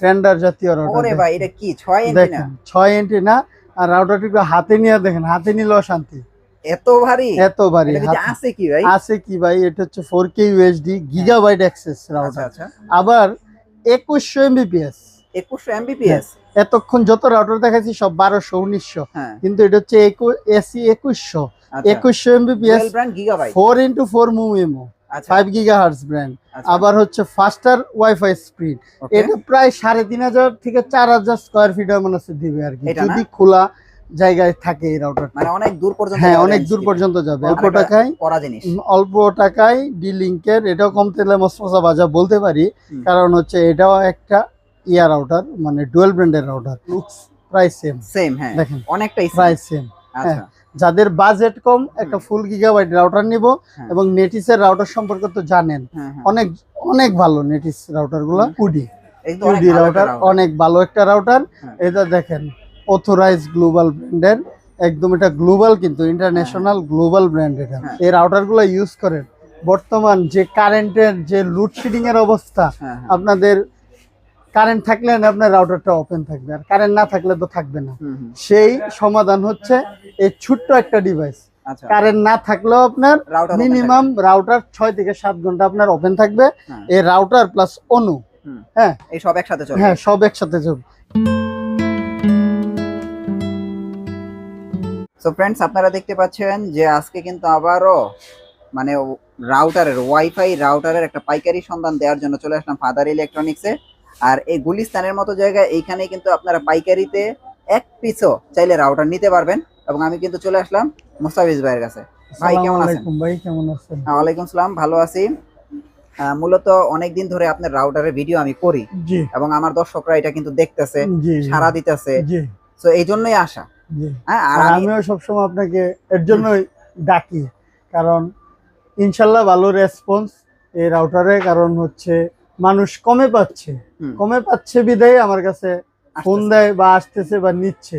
Tender জাতীয় router ওরে ভাই এটা কি? 6 ইঞ্চি না? দেখেন ছয় ইঞ্চি না আর রাউটারটি হাতে নিয়ে দেখেন হাতে নিলেও শান্তি। এত ভারী? এত ভিতরে আছে কি ভাই? আছে কি ভাই? এটা হচ্ছে four K USD gigabyte access আচ্ছা রাউটার আচ্ছা আবার একুশশো এমবিপিএস 2100 এমবিপিএস এতক্ষণ যত রাউটার দেখাচ্ছি সব বারোশো উনিশশো। হ্যাঁ। কিন্তু এটা হচ্ছে এসি একুশশো। আচ্ছা। একুশশো Mbps dual brand gigabyte four into four MU MIMO আচ্ছা ফাইভ গিগা হার্স ব্র্যান্ড আবার হচ্ছে ফাস্টার ওয়াইফাই স্পিড এটা প্রায় সাড়ে তিন হাজার থেকে চার হাজার স্কোয়ার ফিট মনে হচ্ছে দিবে আর কি। যদি খোলা জায়গায় থাকে এই রাউটারটা মানে অনেক দূর পর্যন্ত হ্যাঁ অনেক দূর পর্যন্ত যাবে। অল্প টাকায়। করা জিনিস। অল্প টাকায় ডি লিঙ্কের এটাও কম তেলে মশমশা বাজা বলতে পারি। কারণ হচ্ছে এটাও একটা ইয়ার রাউটার মানে ডুয়েল ব্র্যান্ডের রাউটার লুকস প্রায় সেম সেম হ্যাঁ। দেখেন। অনেকটাই। প্রায় সেম আচ্ছা। যাদের বাজেট কম একটা ফুল গিগাবাইট রাউটার নিব। এবং নেটিসের রাউটার সম্পর্কে তো জানেন হ্যাঁ হ্যাঁ। অনেক অনেক ভালো নেটিস রাউটারগুলো। কুডি কুডি রাউটার অনেক ভালো একটা রাউটার হ্যাঁ। এটা দেখেন অথরাইজ গ্লোবাল ব্র্যান্ডের একদম এটা গ্লোবাল কিন্তু ইন্টারন্যাশনাল গ্লোবাল ব্র্যান্ড এটা। এই রাউটারগুলো ইউজ করেন। বর্তমান যে কারেন্টের যে লোডশেডিং এর অবস্থা আপনাদের কারেন্ট থাকলে না আপনার রাউটারটা ওপেন থাকবে আর কারেন্ট না থাকলে তো থাকবে না। সেই সমাধান হচ্ছে এই ছোট্ট একটা ডিভাইস আচ্ছা। কারেন্ট না থাকলেও আপনার রাউটার মিনিমাম রাউটার ছয় থেকে সাত ঘণ্টা আপনার ওপেন থাকবে। হ্যাঁ। এই রাউটার প্লাস অনু হ্যাঁ। এই সব একসাথে চলে হ্যাঁ সব একসাথে চলবে। সো ফ্রেন্ডস আপনারা দেখতে পাচ্ছেন যে আজকে কিন্তু আবারও মানে রাউটারের ওয়াইফাই রাউটারের একটা পাইকারি সন্ধান দেওয়ার জন্য চলে আসলাম ফাদার ইলেকট্রনিক্সে আর এই গুলিস্তানের মতো জায়গায় এইখানে কিন্তু আপনারা পাইকারিতে এক পিসও চাইলে রাউটার নিতে পারবেন এবং আমি কিন্তু চলে আসলাম মুস্তাফিজ ভাইয়ের কাছে। ভাই, কেমন আছেন? ভাই কেমন আছেন? ওয়ালাইকুম সালাম ভালো আছি। মূলত অনেকদিন ধরে আপনার রাউটারের ভিডিও আমি করি জি। এবং আমার দর্শকরা এটা কিন্তু দেখতেছে সারা দিতেছে। জি। তো এই জন্যই আসা। জি। হ্যাঁ আর আর আমি আমিও সবসময় আপনাকে এর জন্যই ডাকি কারণ ইনশাল্লাহ ভালো রেসপন্স এই রাউটারে কারণ হচ্ছে মানুষ কমে পাচ্ছে। কমে পাচ্ছে বিদায় আমার কাছে ফোন দেয় বা আসতেছে বা নিচ্ছে।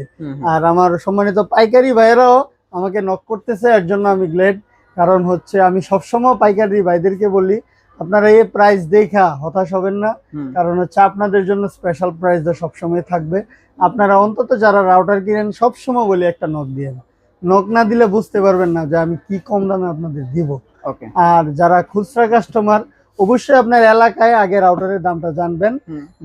আর আমার সম্মানিত পাইকারি ভাইয়েরাও আমাকে নক করতেছে এর জন্য আমি গ্লেড কারণ হচ্ছে আমি সবসময় পাইকারি ভাইদেরকে বলি আপনারা এই প্রাইস দেখা হতাশ হবেন না। কারণ হচ্ছে আপনাদের জন্য স্পেশাল প্রাইস সবসময় থাকবে। আপনারা অন্তত যারা রাউটার কিনেন সবসময় বলি একটা নক দিয়ে নক না দিলে বুঝতে পারবেন না যে আমি কি কম দামে আপনাদের দিব। আর যারা খুচরা কাস্টমার অবশ্যই আপনার এলাকায় আগে রাউটারের দামটা জানবেন।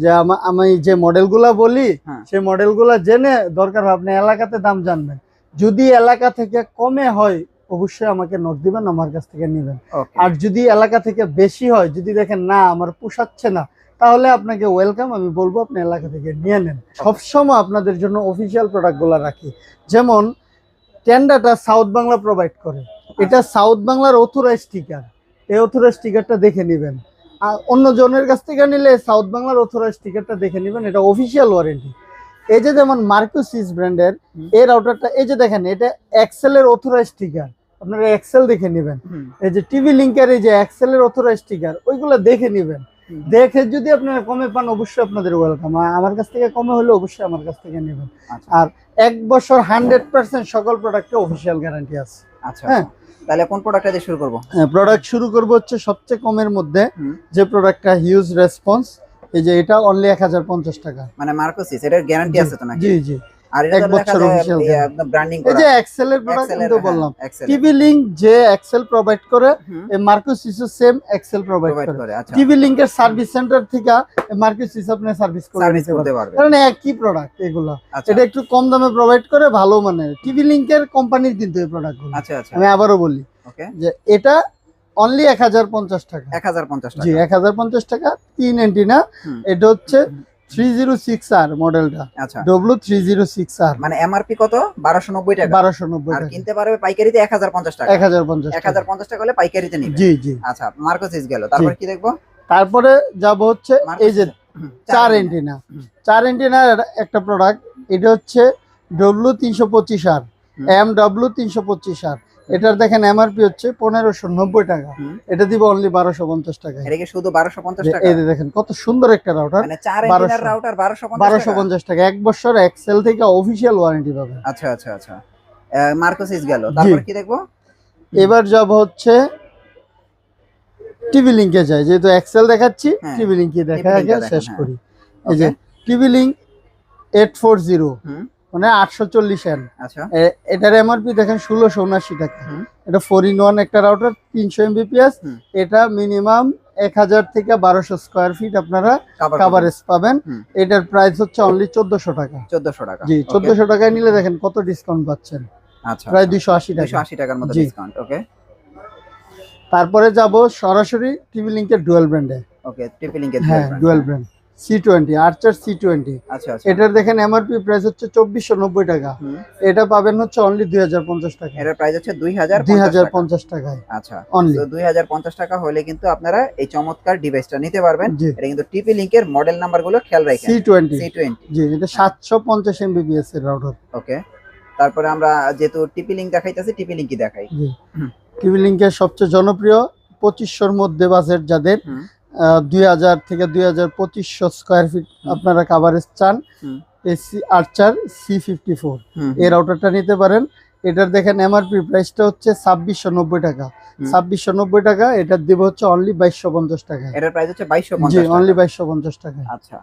যে আমি যে মডেলগুলা বলি হ্যাঁ। সেই মডেলগুলা জেনে দরকার হয় আপনি এলাকাতে দাম জানবেন। যদি এলাকা থেকে কমে হয় অবশ্যই আমাকে নোট দিবেন আমার কাছ থেকে নেবেন। আর যদি এলাকা থেকে বেশি হয় যদি দেখেন না আমার পোষাচ্ছে না তাহলে আপনাকে ওয়েলকাম আমি বলব আপনি এলাকা থেকে নিয়ে নেন। সবসময় আপনাদের জন্য অফিসিয়াল প্রোডাক্টগুলো রাখি। যেমন টেন্ডাটা সাউথ বাংলা প্রোভাইড করে। এটা সাউথ বাংলার অথরাইজ স্টিকার এই অথরাইজ স্টিকারটা দেখে নেবেন। আর অন্য জনের কাছ থেকে নিলে সাউথ বাংলার অথরাইজ স্টিকারটা দেখে নেবেন এটা অফিসিয়াল ওয়ারেন্টি এই যে যেমন মার্কুসিস ব্র্যান্ডের। এই রাউটারটা এই যে দেখেন এটা এক্সেলের অথরাইজ স্টিকার আপনারা এক্সেল দেখে নেবেন। এই যে টিভি লিঙ্কের এই যে এক্সেলের অথরাইজ স্টিকার ওইগুলো দেখে নেবেন। দেখে যদি আপনারা কমে পান অবশ্যই আপনাদের ওয়েলকাম আমার কাছ থেকে কমে হলে অবশ্যই আমার কাছ থেকে নেবেন। আচ্ছা। আর এক বছর হান্ড্রেড পার্সেন্ট সকল প্রোডাক্টে অফিসিয়াল গ্যারান্টি আছে। আচ্ছা হ্যাঁ। আচ্ছা। তাহলে কোন প্রোডাক্টটা দিয়ে শুরু করব? প্রোডাক্ট শুরু করব হচ্ছে সবচেয়ে কমের মধ্যে যে প্রোডাক্টটা হিউজ রেসপন্স এই যে এটা অনলি এক হাজার পঞ্চাশ টাকা। মানে মার্কোসিস এটার গ্যারান্টি আছে তো নাকি? জি জি। আর এটা এক বছর যায় official এই যে এক্সেলের প্রোডাক্ট কিন্তু হ্যাঁ, বললাম। টিভি লিঙ্ক যে এক্সেল প্রোভাইড করে মার্কুস ইসু সেম এক্সেল প্রোভাইড করে। টিভি সার্ভিস সেন্টার থেকে মার্কুস ইসু আপনি সার্ভিস করে সার্ভিস করতে পারবে কারণ একই প্রোডাক্ট এগুলো। আচ্ছা। এটা একটু কম দামে প্রোভাইড করে ভালো মানের টিভি লিঙ্কের কোম্পানির কিন্তু এই প্রোডাক্টগুলো আচ্ছা আচ্ছা। আমি আবারও বলি যে এটা অনলি এক হাজার পঞ্চাশ টাকা। এক হাজার পঞ্চাশ জি টাকা। এক হাজার পঞ্চাশ টাকা তিন এন্টিনা এটা হচ্ছে 3064 মডেলটা। আচ্ছা। W3064 মানে এমআরপি কত? 1290 টাকা। 1290 টাকা আর কিনতে পারবে পাইকারিতে 1050 টাকা। 1050 1050 টাকা। হলে পাইকারিতে নেবে। জি জি। আচ্ছা মার্কোসিস গেল। তারপর কি দেখব? তারপরে যাব হচ্ছে এই যে চার এন্টিনা চার এন্টিনার একটা প্রোডাক্ট এটা হচ্ছে W325R MW325R এটার দেখেন এমআরপি হচ্ছে পনেরোশো নব্বই টাকা। এটা দিব অনলি বারোশো পঞ্চাশ টাকা এটা কি শুধু বারোশো পঞ্চাশ টাকা? এই দেখেন কত সুন্দর একটা রাউটার মানে চার 1200 এন্টিনার রাউটার বারোশো পঞ্চাশ টাকা। এক বছর এক্সেল থেকে অফিসিয়াল ওয়ারেন্টি পাবে। আচ্ছা আচ্ছা আচ্ছা। মার্কোসিস গেল। তারপর কি দেখব? এবার যাব হচ্ছে টিভি লিঙ্কে যাই। যেহেতু এক্সেল দেখাচ্ছি হ্যাঁ, টিভি দেখা আগে এ দেখেন, শেষ হ্যাঁ। করি। এই যে TV link eight four zero মানে আটশো চল্লিশ এন আচ্ছা। এটার এমআরপি দেখেন ষোলোশো উনাশি টাকা। এটা ফোর ইন ওয়ান একটা রাউটার তিনশো এমবিপিএস। এটা মিনিমাম এক হাজার থেকে বারোশো স্কোয়ার ফিট আপনারা কাভার কাভারেজ পাবেন। এটার প্রাইস হচ্ছে অনলি চোদ্দশো টাকা। চোদ্দশো টাকা। জি চোদ্দশো টাকায় নিলে দেখেন কত ডিসকাউন্ট পাচ্ছেন। আচ্ছা। প্রায় দুইশো আশি দুশো টাকা আশি টাকার মতো ডিসকাউন্ট ওকে তারপরে যাব সরাসরি টিভি লিঙ্কের ডুয়েল ব্র্যান্ডে ওকে ট্রিপল লিঙ্কের হ্যাঁ dual brand C twenty Archer C twenty এটার দেখেন এমআরপি প্রাইস হচ্ছে চব্বিশশো নব্বই টাকা। এটা পাবেন হচ্ছে অনলি দুই হাজার পঞ্চাশ টাকা। এটার প্রাইস হচ্ছে দুই হাজার দুই হাজার পঞ্চাশ টাকায়। আচ্ছা অনলি দুই হাজার পঞ্চাশ টাকা হলে কিন্তু আপনারা এই চমৎকার ডিভাইসটা নিতে পারবেন। এটা কিন্তু টিপি লিঙ্কের মডেল নাম্বারগুলো খেয়াল রাখেন। C twenty C twenty G এটা সাতশো পঞ্চাশ এমবিবিএস এর রাউটার ওকে। তারপরে আমরা যেহেতু টিপি লিঙ্ক দেখাইতেছি টিপি লিঙ্কই দেখাই। টিভি লিঙ্কের সবচেয়ে জনপ্রিয় পঁচিশশোর মধ্যে বাজেট যাদের। দুই হাজার থেকে দুই হাজার পঁচিশশো স্কোয়ার ফিট আপনারা কাভারেজ চান। AC Archer C fifty four এই রাউটারটা নিতে পারেন। এটার দেখেন এমআরপি প্রাইসটা হচ্ছে ছাব্বিশশো নব্বই টাকা। ছাব্বিশশো নব্বই টাকা এটার দিব হচ্ছে অনলি বাইশশো পঞ্চাশ টাকা এটার প্রাইস হচ্ছে বাইশশো জি অনলি বাইশশো পঞ্চাশ টাকা আচ্ছা।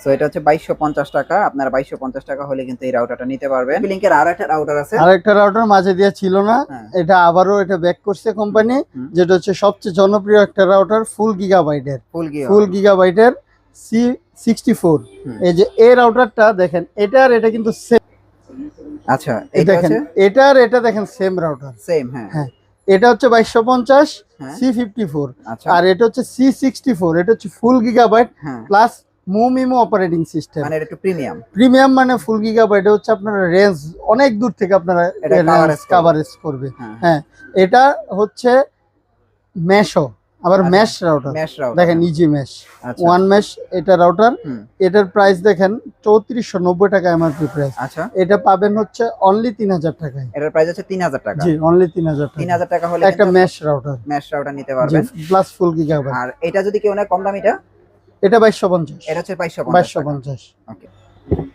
সো এটা হচ্ছে বাইশশো পঞ্চাশ টাকা। আপনার বাইশশো পঞ্চাশ টাকা হলে কিন্তু এই রাউটারটা নিতে পারবেন। লিঙ্কের আর একটা রাউটার আছে। আর একটা রাউটার মাঝে দিয়ে ছিল না। হ্যাঁ। এটা আবারও এটা ব্যাক করছে কোম্পানি যেটা হচ্ছে সবচেয়ে জনপ্রিয় একটা রাউটার ফুল গিগাবাইটের ফুল ফুল গিগাবাইটের সি সিক্সটি ফোর। এই যে এই রাউটারটা দেখেন এটা আর এটা কিন্তু সেম আচ্ছা এটা দেখেন এটা আর এটা দেখেন সেম রাউটার সেম হ্যাঁ। হ্যাঁ। এটা হচ্ছে বাইশশো পঞ্চাশ সি ফিফটি ফোর আচ্ছা। আর এটা হচ্ছে সি সিক্সটি ফোর এটা হচ্ছে full gigabyte plus MU MIMO operating system মানে এটা একটু প্রিমিয়াম প্রিমিয়াম মানে ফুল গিগাবাইট হচ্ছে আপনার রেঞ্জ অনেক দূর থেকে আপনারা। কাভারেজ করবে। হ্যাঁ। হ্যাঁ এটা হচ্ছে মেশও আবার আচ্ছা। মেশ রাউটার ম্যাশ রাউটার দেখেন ইজি মেশ আচ্ছা। ওয়ান মেশ এটা রাউটার এটার প্রাইস দেখেন চৌত্রিশশো নব্বই টাকা এমআরপি প্রাইস আচ্ছা। এটা পাবেন হচ্ছে অনলি তিন হাজার টাকায়। এটার প্রাইস হচ্ছে তিন হাজার টাকা। জি অনলি তিন হাজার তিন টাকা হাজার টাকা হলে একটা মেশ রাউটার ম্যাশ রাউটার নিতে পারবেন। প্লাস ফুল গিগাবাইট আর এটা যদি কেউ নেয় কম দামিটা? এটা বাইশশো পঞ্চাশ। এটা হচ্ছে বাইশশো বাইশশো পঞ্চাশ। পঞ্চাশ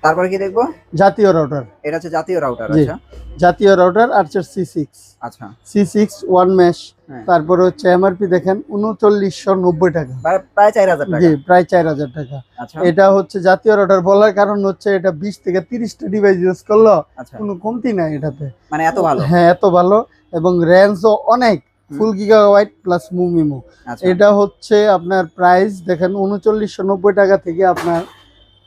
তারপরে কি দেখব? জাতীয় রাউটার এটা হচ্ছে জাতীয় রাউটার। আচ্ছা। জাতীয় রাউটার আর্চার সি সিক্স আচ্ছা। C six one mesh. তারপরে হচ্ছে এমআরপি দেখেন উনচল্লিশশো নব্বই টাকা। প্রায়- প্রায় চার হাজার টাকা। জি প্রায় চার হাজার টাকা। আচ্ছা। এটা হচ্ছে জাতীয় রাউটার বলার কারণ হচ্ছে এটা বিশ থেকে তিরিশটা ডিভাইস ইউজ করল। আচ্ছা। কোনো কমতি নাই এটাতে। মানে এত ভালো। হ্যাঁ এত ভালো। এবং রেঞ্জও অনেক। ফুল গিগাওয়াইট প্লাস মুমিমো এটা হচ্ছে আপনার প্রাইস দেখেন উনচল্লিশশো নব্বই টাকা থেকে আপনার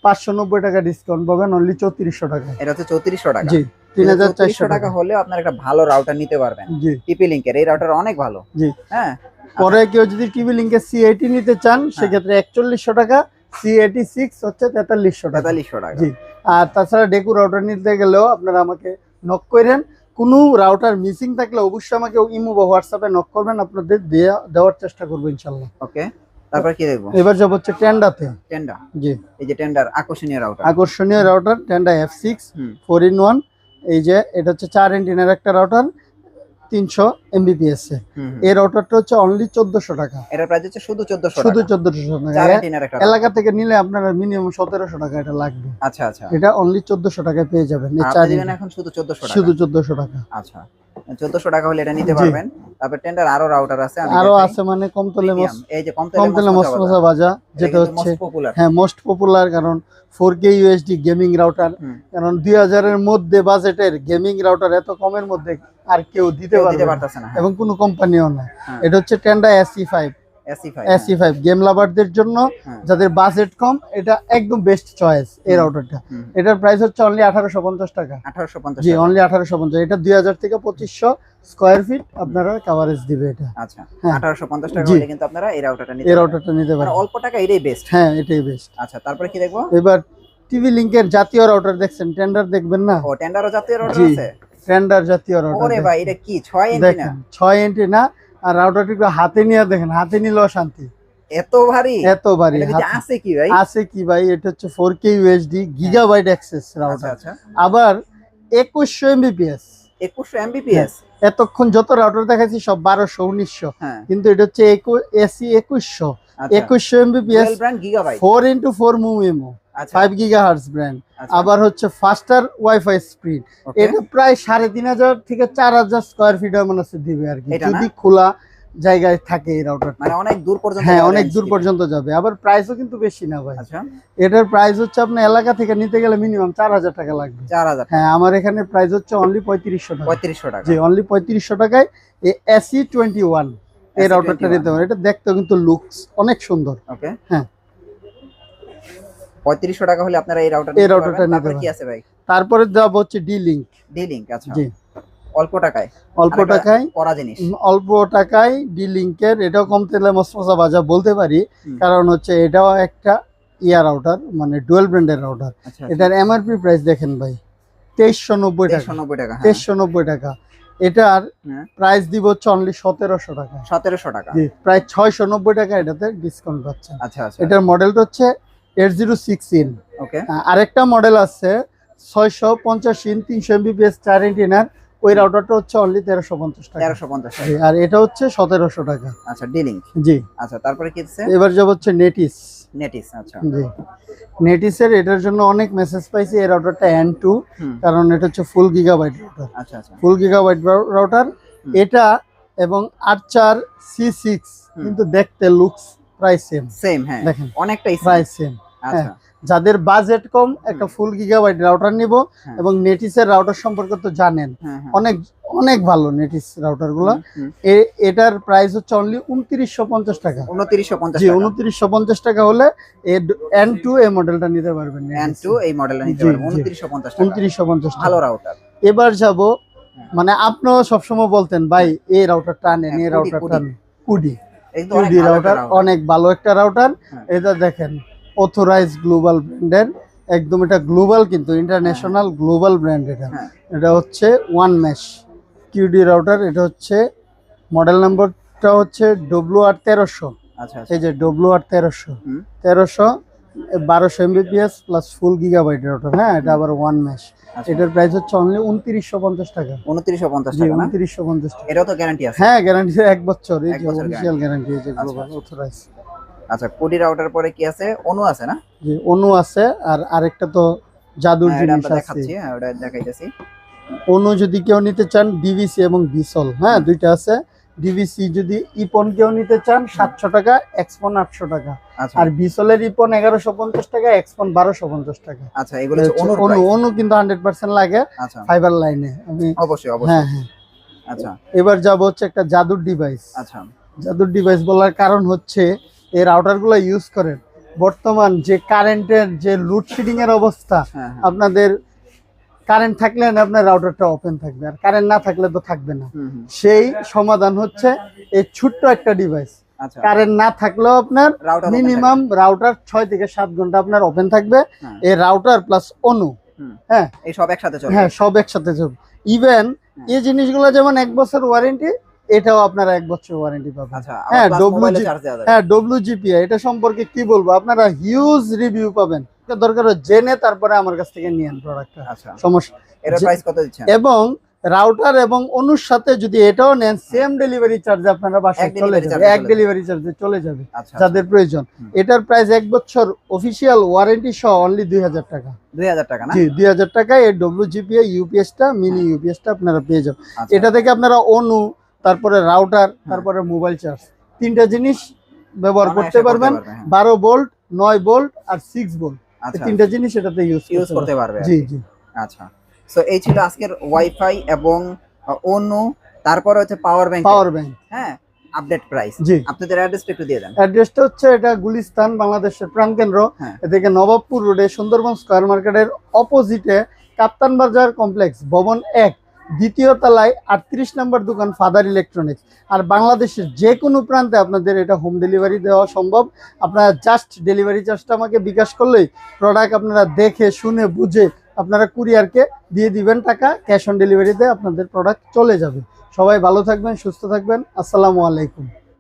পাঁচশো নব্বই টাকা ডিসকাউন্ট পাবেন অনলি চৌত্রিশশো টাকা। এটা হচ্ছে চৌত্রিশশো টাকা। জি তিন হাজার চারশো টাকা হলেও আপনার একটা ভালো রাউটার নিতে পারবেন। জি। টিপি লিঙ্কের এই রাউটার অনেক ভালো। জি। হ্যাঁ? পরে কেউ যদি টিভি লিঙ্কে সি এইটি নিতে চান সেক্ষেত্রে একচল্লিশশো টাকা সি এইটি সিক্স হচ্ছে তেতাল্লিশশো টাকা। তেতাল্লিশশো টাকা। জি। আর তাছাড়া ডেকু রাউটার নিতে গেলেও আপনারা আমাকে নক করেন কোনো রাউটার মিসিং থাকলে অবশ্যই আমাকে ইমো বা হোয়াটসঅ্যাপে নক করবেন আপনাদের দেওয়ার চেষ্টা করব ইনশাল্লাহ। ওকে তারপর কি দেখব? এবার যাব হচ্ছে টেন্ডাতে টেন্ডা জি। এই যে টেন্ডার আকর্ষণীয় রাউটার আকর্ষণীয় router Tenda F six. Four in one এই যে এটা হচ্ছে চার এন্টিনের একটা রাউটার তিনশো এমবিপিএস এর অর্ডারটা হচ্ছে অনলি চোদ্দশো টাকা। প্রাইস হচ্ছে শুধু চোদ্দশো শুধু চোদ্দশো টাকা। এলাকা থেকে নিলে আপনারা মিনিমাম সতেরোশো টাকা এটা লাগবে। আচ্ছা আচ্ছা। এটা অনলি চোদ্দশো টাকায় পেয়ে যাবেন। এখন শুধু চোদ্দশো টাকা। শুধু চোদ্দশো টাকা। আচ্ছা। চোদ্দশো টাকা হলে এটা নিতে পারবেন। তারপর টেন্ডার আরও রাউটার আছে আরও আছে মানে কমতলে Premium, এই যে কম কমতলে মসমসা বাজা যেটা হচ্ছে হ্যাঁ মোস্ট পপুলার কারণ four K USD gaming router কারণ দুই হাজারের মধ্যে বাজেটের গেমিং রাউটার এত কমের মধ্যে আর কেউ দিতে পারবে না। পারতেছে না এবং কোনো কোম্পানিও না হ্যাঁ। এটা হচ্ছে Tenda AC five AC five game লাভারদের জন্য হ্যাঁ। যাদের বাজেট কম এটা একদম বেস্ট চয়েস এই রাউটারটা এটার প্রাইস হচ্ছে অনলি আঠারোশো পঞ্চাশ টাকা। আঠারোশো পঞ্চাশ জি অনলি আঠারোশো পঞ্চাশ। এটা দুই হাজার থেকে পঁচিশশো স্কোয়ার ফিট আপনারা কাভারেজ দিবে এটা। আচ্ছা হ্যাঁ। আঠারোশো পঞ্চাশ টাকা। হলে কিন্তু আপনারা এই রাউটারটা নিতে এই রাউটারটা নিতে মানে পারেন অল্প টাকা এটাই বেস্ট হ্যাঁ এটাই বেস্ট আচ্ছা তারপরে কি দেখব? এবার টিভি লিংকের জাতীয় রাউটার দেখছেন টেন্ডার দেখবেন না? ও টেন্ডারও জাতীয় রাউটার আছে? টেন্ডার জাতীয় ওরে ভাই এটা কি ছয় ইঞ্চি না? দেখেন ছয় ইঞ্চি না আর রাউটারটি হাতে নিয়ে দেখেন হাতে নিলেও শান্তি। এত ভারী? এত ভিতরে আছে কি ভাই? আছে কি ভাই? এটা হচ্ছে four K USD gigabyte access আচ্ছা রাউটার আচ্ছা আবার একুশশো এমবিপিএস একুশশো এমবিপিএস এতক্ষণ যত রাউটার দেখাচ্ছি সব বারোশো উনিশশো। হ্যাঁ। কিন্তু এটা হচ্ছে এসি একুশশো। আচ্ছা। একুশশো Mbps brand gigabyte four into four MU MIMO আচ্ছা ফাইভ গিগা হার্স ব্র্যান্ড আবার হচ্ছে ফাস্টার ওয়াইফাই স্পিড এটা প্রায় সাড়ে তিন হাজার থেকে চার হাজার স্কোয়ার ফিট মনে হচ্ছে দিবে আর কি। যদি খোলা জায়গায় থাকে এই রাউটারটা মানে অনেক দূর পর্যন্ত হ্যাঁ অনেক দূর পর্যন্ত যাবে। আবার প্রাইসও কিন্তু বেশি না ভাই। আচ্ছা। এটার প্রাইস হচ্ছে আপনার এলাকা থেকে নিতে গেলে মিনিমাম চার হাজার টাকা লাগবে। চার হাজার হ্যাঁ আমার এখানে প্রাইস হচ্ছে অনলি পঁয়ত্রিশশো টাকা। পঁয়ত্রিশশো টাকা। জি অনলি পঁয়ত্রিশশো টাকায় এই এসি টোয়েন্টি ওয়ান এই রাউটারটা নিতে পারেন এটা দেখতেও কিন্তু লুকস অনেক সুন্দর। ওকে হ্যাঁ। পঁয়ত্রিশশো টাকা হলে আপনারা এই রাউটার এই routerটা নিতে কি আছে ভাই? তারপরে যাব হচ্ছে ডি লিঙ্ক ডি লিঙ্ক আচ্ছা। জি। অল্প টাকায়। অল্প টাকায়। করা জিনিস। অল্প টাকায় ডি লিঙ্কের এটাও কম তেলে মশমশা বাজা বলতে পারি। কারণ হচ্ছে এটাও একটা ইয়ার রাউটার মানে ডুয়েল ব্র্যান্ডের রাউটার এটার এমআরপি প্রাইস দেখেন ভাই তেইশশো নব্বই টাকা। তেইশশো নব্বই টাকা হ্যাঁ। এটার হ্যাঁ। প্রাইস দিব হচ্ছে অনলি সতেরোশো টাকা। সতেরোশো টাকা। জি প্রায় ছয়শো নব্বই টাকা এটাতে ডিসকাউন্ট পাচ্ছেন। আচ্ছা আচ্ছা। এটার মডেলটা হচ্ছে eight zero six N. Okay. আরেকটা মডেল আছে ছয়শো পঞ্চাশ ইন তিনশো এমবিপিএস চার ইন্টিনার ওই রাউটারটা হচ্ছে অনলি তেরোশো পঞ্চাশ টাকা। তেরোশো পঞ্চাশ আর এটা হচ্ছে সতেরোশো টাকা। আচ্ছা ডি লিঙ্ক জি। আচ্ছা তারপরে কি আছে এবার যাব হচ্ছে নেটিস নেটিস আচ্ছা। জি। নেটিসের এটার জন্য অনেক মেসেজ পাইছি এই রাউটারটা এন টু কারণ এটা হচ্ছে ফুল গিগাবাইট রাউটার আচ্ছা আচ্ছা। ফুল গিগাবাইট রাউটার এটা এবং আর্চার সি সিক্স কিন্তু দেখতে লুকস প্রায় সেম সেম হ্যাঁ। দেখেন অনেকটাই। প্রায় সেম আচ্ছা। যাদের বাজেট কম একটা ফুল গিগাবাইট রাউটার নিব হ্যাঁ। এবং নেটিসের রাউটার সম্পর্কে তো জানেন হ্যাঁ হ্যাঁ। অনেক অনেক ভালো নেটিস রাউটারগুলো। এটার প্রাইস হচ্ছে অনলি উনত্রিশশো পঞ্চাশ টাকা। উনত্রিশশো পঞ্চাশ জি টাকা। উনত্রিশশো পঞ্চাশ টাকা হলে এন টু এই মডেলটা নিতে পারবেন এন টু এই মডেলটা নিতে পারবেন। উনত্রিশশো পঞ্চাশ উনত্রিশশো পঞ্চাশ ভালো রাউটার এবার যাব হ্যাঁ। মানে আপনিও সবসময় বলতেন ভাই এই রাউটারটা আনেন হ্যাঁ, এই রাউটারটা আনেন কুডি। এই অনেক ভালো একটা রাউটার অনেক ভালো একটা রাউটার হ্যাঁ। এটা দেখেন অথরাইজ গ্লোবাল ব্র্যান্ডের একদম এটা গ্লোবাল কিন্তু ইন্টারন্যাশনাল গ্লোবাল ব্র্যান্ড এটা। হ্যাঁ। এটা হচ্ছে ওয়ান ম্যাশ কিউডি রাউটার এটা হচ্ছে মডেল নাম্বারটা হচ্ছে ডব্লু আর তেরোশো। আচ্ছা আচ্ছা। এই যে ডব্লিউ আর তেরোশো। তেরোশো বারোশো MBPS plus full gigabyte router হ্যাঁ এটা আবার ওয়ান ম্যাশ এটার প্রাইস হচ্ছে অনলি উনত্রিশশো পঞ্চাশ টাকা। উনত্রিশশো পঞ্চাশ জি টাকা না? উনত্রিশশো পঞ্চাশ টাকা। এটাও তো গ্যারান্টি আছে? হ্যাঁ গ্যারান্টি এক বছর এই যে বছর অফিসিয়াল গ্যারান্টি এই যে আচ্ছা, গ্লোবাল আচ্ছা। অথরাইজ আচ্ছা কোডি রাউটার পরে কি আছে? অনু আছে না? যে অনু আছে আর আরেকটা তো জাদুর হ্যাঁ, এটা জিনিস আছে। দেখাচ্ছি হ্যাঁ ওটা দেখাইতেছি। অনু যদি কেউ নিতে চান ডিভিসি এবং বিসল হ্যাঁ দুইটা আছে। ডিভিসি যদি ইপন কেউ নিতে চান সাতশো টাকা এক্সপন আটশো টাকা। আচ্ছা। আর বিসলের ইপন এগারোশো পঞ্চাশ টাকা এক্সপন বারোশো পঞ্চাশ টাকা। আচ্ছা এগুলো অনু কিন্তু হান্ড্রেড পার্সেন্ট লাগে আচ্ছা। ফাইবার লাইনে আমি অবশ্যই অবশ্যই। হ্যাঁ হ্যাঁ। আচ্ছা। এবার যাব হচ্ছে একটা জাদুর ডিভাইস আচ্ছা। জাদুর ডিভাইস বলার কারণ হচ্ছে এই রাউটারগুলো ইউজ করেন। বর্তমান যে কারেন্টের যে লোডশেডিং এর অবস্থা হ্যাঁ হ্যাঁ। আপনাদের কারেন্ট থাকলে না আপনার রাউটারটা ওপেন থাকবে আর কারেন্ট না থাকলে তো থাকবে না। সেই সমাধান হচ্ছে এই ছোট্ট একটা ডিভাইস আচ্ছা। কারেন্ট না থাকলেও আপনার মিনিমাম রাউটার ছয় থেকে সাত ঘণ্টা আপনার ওপেন থাকবে। হ্যাঁ। এই রাউটার প্লাস অনু হ্যাঁ। এই সব একসাথে চলে হ্যাঁ সব একসাথে চলবে। ইভেন হ্যাঁ। এই জিনিসগুলো যেমন এক বছর ওয়ারেন্টি এটাও আপনারা এক বছর ওয়ারেন্টি পাবেন। আচ্ছা হ্যাঁ, হ্যাঁ যাবে। হ্যাঁ ডব্লিউজিপিআই এটা সম্পর্কে কি বলব? আপনারা হিউজ রিভিউ পাবেন। দরকার হয় জেনে তারপরে আমার কাছ থেকে নিয়েন প্রোডাক্টটা আচ্ছা। সমস্যা। এটার প্রাইস কত দিচ্ছেন? এবং রাউটার এবং অনুর সাথে যদি এটাও নেন সেম ডেলিভারি চার্জে আপনারা বাসায় চলে যাবে। এক ডেলিভারি চার্জে চলে যাবে আচ্ছা যাদের প্রয়োজন। এটার প্রাইস এক বছর অফিসিয়াল ওয়ারেন্টি সহ অনলি দুই হাজার টাকা। দুই হাজার টাকা না? জি দুই হাজার টাকায় এই ডব্লিউজিপিআই ইউপিএসটা মিনি ইউপিএসটা আপনারা পেয়ে যাবেন। আচ্ছা। এটা থেকে আপনারা অনু তারপরে রাউটার তারপরে মোবাইল চার্জ তিনটা জিনিস ব্যবহার করতে পারবেন। হ্যাঁ। বারো বোল্ট নয় বোল্ট আর সিক্স বোল্ট আচ্ছা তিনটা জিনিস এটাতে ইউজ ইউজ করতে পারবে জি জি। আচ্ছা। সো এই ছিল আজকের ওয়াইফাই এবং অন্য তারপর হচ্ছে পাওয়ার ব্যাংক পাওয়ার ব্যাংক হ্যাঁ আপডেট প্রাইস জি। আপনাদের অ্যাড্রেসটা একটু দিয়ে দেন। অ্যাড্রেসটা হচ্ছে এটা গুলিস্তান বাংলাদেশের প্রাণকেন্দ্র। হ্যাঁ। এদিকে নবাবপুর রোডে সুন্দরবন স্কয়ার মার্কেটের অপোজিটে কাপ্তান বাজার কমপ্লেক্স ভবন এক। দ্বিতীয় তলায় আটত্রিশ নম্বর দোকান ফাদার ইলেকট্রনিক্স। আর বাংলাদেশের যে কোনো প্রান্তে আপনাদের এটা হোম ডেলিভারি দেওয়া সম্ভব। আপনারা জাস্ট ডেলিভারি চার্জটা আমাকে বিকাশ করলেই প্রোডাক্ট আপনারা দেখে, শুনে, বুঝে আপনারা কুরিয়ারকে দিয়ে দিবেন টাকা ক্যাশ অন ডেলিভারিতে আপনাদের প্রোডাক্ট চলে যাবে। সবাই ভালো থাকবেন, সুস্থ থাকবেন। আসসালামু আলাইকুম।